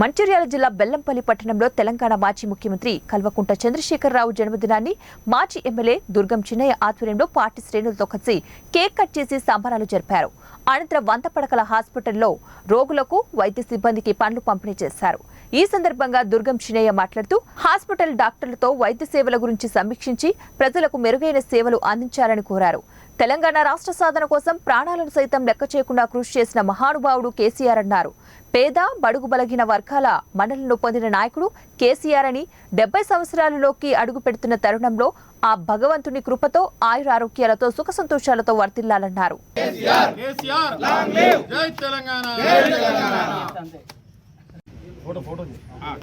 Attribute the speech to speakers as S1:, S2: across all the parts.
S1: మంచిర్యాల జిల్లా బెల్లంపల్లి పట్టణంలో తెలంగాణ మాజీ ముఖ్యమంత్రి కల్వకుంట చంద్రశేఖరరావు జన్మదినాన్ని మాజీ ఎమ్మెల్యే దుర్గం చిన్నయ్య ఆధ్వర్యంలో పార్టీ శ్రేణులతో కలిసి కేక్ కట్ చేసి సంబరాలు జరిపారు. అనంతరం వంద పడకల హాస్పిటల్లో రోగులకు వైద్య సిబ్బందికి పండ్లు పంపిణీ చేశారు. ఈ సందర్భంగా దుర్గం చిన్నయ్య మాట్లాడుతూ హాస్పిటల్ డాక్టర్లతో వైద్య సేవల గురించి సమీక్షించి ప్రజలకు మెరుగైన సేవలు అందించాలని కోరారు. తెలంగాణ రాష్ట్ర సాధన కోసం ప్రాణాలను సైతం లెక్క చేయకుండా కృషి చేసిన మహానుభావుడు కేసీఆర్ అన్నారు. పేద బడుగు బలగిన వర్గాల మండలంలో పొందిన నాయకుడు కేసీఆర్ అని డెబ్బై సంవత్సరాలలోకి అడుగు పెడుతున్న తరుణంలో ఆ భగవంతుని కృపతో ఆయురారోగ్యాలతో సుఖ సంతోషాలతో వర్తిల్లాలన్నారు.
S2: కేసీఆర్! జై తెలంగాణ! జై తెలంగాణ! Photo photo.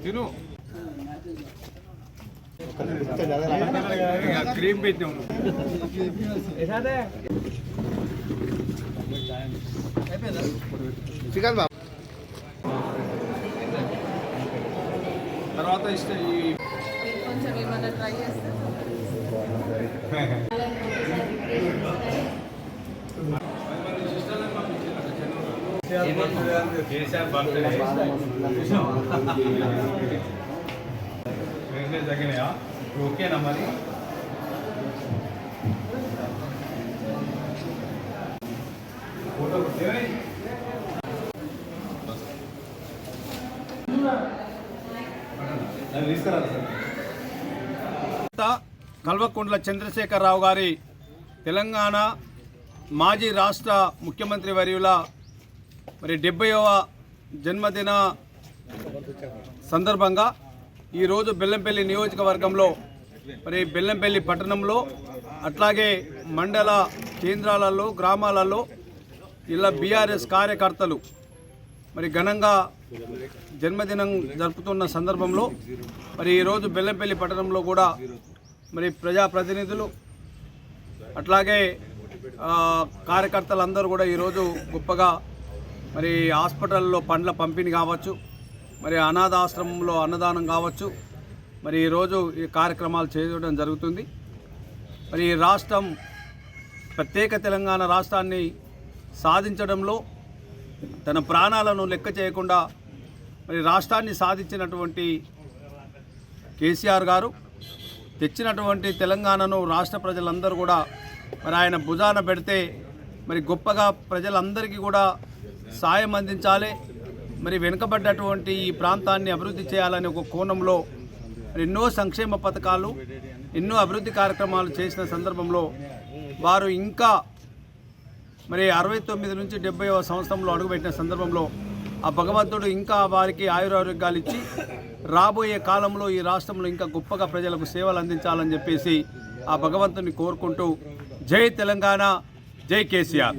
S2: తిను. క్రీమ్ బాబు తర్వాత ఇస్తే ఈ
S3: కొంచెం ఏమైనా ట్రై చేస్తే
S2: కేసీఆర్ బర్త్డే తగినాయా ఓకేనా మరి. ఫోటో కల్వకుంట్ల చంద్రశేఖరరావు గారి తెలంగాణ మాజీ రాష్ట్ర ముఖ్యమంత్రి వర్యుల మరి డెబ్బైవ జన్మదిన సందర్భంగా ఈరోజు బెల్లంపల్లి నియోజకవర్గంలో మరి బెల్లంపల్లి పట్టణంలో అట్లాగే మండల కేంద్రాలలో గ్రామాలలో ఇలా బీఆర్ఎస్ కార్యకర్తలు మరి ఘనంగా జన్మదినం జరుపుతున్న సందర్భంలో మరి ఈరోజు బెల్లంపల్లి పట్టణంలో కూడా మరి ప్రజాప్రతినిధులు అట్లాగే కార్యకర్తలందరూ కూడా ఈరోజు గొప్పగా మరి హాస్పిటల్లో పండ్ల పంపిణీ కావచ్చు. మరి అనాథాశ్రమంలో అన్నదానం కావచ్చు. మరి ఈరోజు ఈ కార్యక్రమాలు చేయడం జరుగుతుంది. మరి ఈ రాష్ట్రం ప్రత్యేక తెలంగాణ రాష్ట్రాన్ని సాధించడంలో తన ప్రాణాలను లెక్క చేయకుండా మరి రాష్ట్రాన్ని సాధించినటువంటి కేసీఆర్ గారు తెచ్చినటువంటి తెలంగాణను రాష్ట్ర ప్రజలందరూ కూడా మరి ఆయన భుజాన పెడితే మరి గొప్పగా ప్రజలందరికీ కూడా సాయం అందించాలి. మరి వెనుకబడ్డటువంటి ఈ ప్రాంతాన్ని అభివృద్ధి చేయాలనే ఒక కోణంలో ఎన్నో సంక్షేమ పథకాలు ఎన్నో అభివృద్ధి కార్యక్రమాలు చేసిన సందర్భంలో వారు ఇంకా మరి అరవై తొమ్మిది నుంచి డెబ్బైవ సంవత్సరంలో అడుగుపెట్టిన సందర్భంలో ఆ భగవంతుడు ఇంకా వారికి ఆయురారోగ్యాలు ఇచ్చి రాబోయే కాలంలో ఈ రాష్ట్రంలో ఇంకా గొప్పగా ప్రజలకు సేవలు అందించాలని చెప్పేసి ఆ భగవంతుని కోరుకుంటూ జై తెలంగాణ జై కేసీఆర్.